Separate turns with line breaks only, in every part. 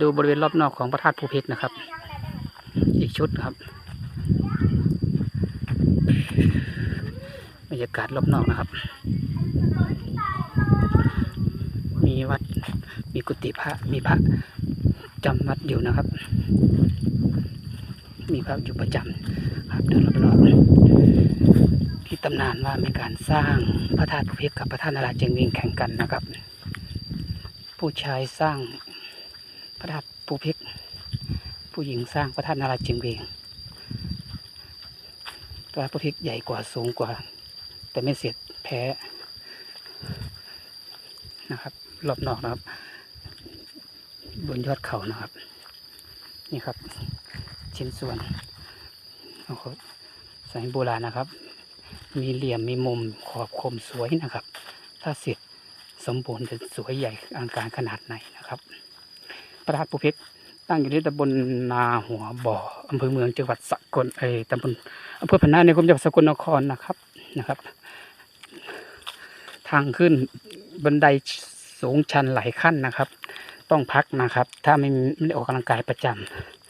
ดูบริเวณรอบนอกของพระธาตุภูเพชรนะครับ อีกชุดครับบรรยากาศรอบนอกนะครับ มีวัด มีกุฏิพระ มีพระจำวัดอยู่นะครับ มีพระอยู่ประจำครับเดินรอบๆที่ตำนานว่ามีการสร้างพระธาตุภูเพชรกับพระธาตุนราเจยงวียงแข่งกันนะครับ ผู้ชายสร้าง ระธาตุภูเพชรผู้หญิงสร้างพระธาตุนาราจยงเวีงพระธาตุภูเพชรใหญ่กว่าสูงกว่า แต่ไม่เสียดแพ้นะครับรอบนอกนะครับ บนยอดเขานะครับ นี่ครับ ชิ้นส่วนของสมัยโบราณนะครับ มีเหลี่ยมมีมุมขอบคมสวยนะครับ ถ้าเสร็จสมบูรณ์จะสวยใหญ่อลังการขนาดไหนนะครับ พระธาตุภูเพชรตั้งอยู่ที่ตำบลนาหัวบ่ออำเภอเมืองจังหวัดสกลเอตำบลอำเภอพนาในกรมจังหวัดสกลนครนะครับนะครับ ทางขึ้นบันไดสูงชันหลายขั้นนะครับ ต้องพักนะครับ ถ้าไม่ไม่ได้ออกกำลังกายประจ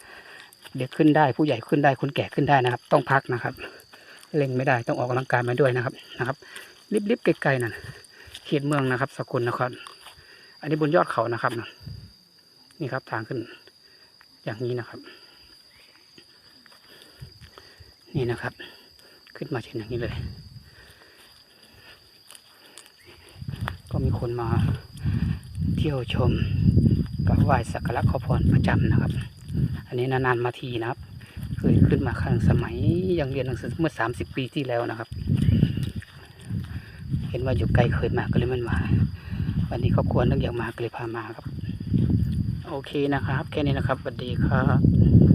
ำเด็กขึ้นได้ผู้ใหญ่ขึ้นได้คนแก่ขึ้นได้นะครับ ต้องพักนะครับเล่งไม่ได้ต้องออกกำลังกายมาด้วยนะครับนะครับริบๆไกลๆนั่นเขตเมืองนะครับ สกลนครอันนี้บนยอดเขานะครับนะ นี่ครับทางขึ้น อย่างนี้นะครับ นี่นะครับ ขึ้นมาเช่นอย่างนี้เลย ก็มีคนมาเที่ยวชมกับไหว้สักการะขอพรประจำนะครับ อันนี้นานๆมาทีนะครับ เคยขึ้นมาครั้งสมัยยังเรียนหนังสือเมื่อสามสิบปีที่แล้วนะครับ เห็นว่าอยู่ไกลเคยมาก็เลยมันมา วันนี้ครอบครัวนึกอยากมาก็เลยพามาครับ โอเคนะครับ แค่นี้นะครับสวัสดีครับ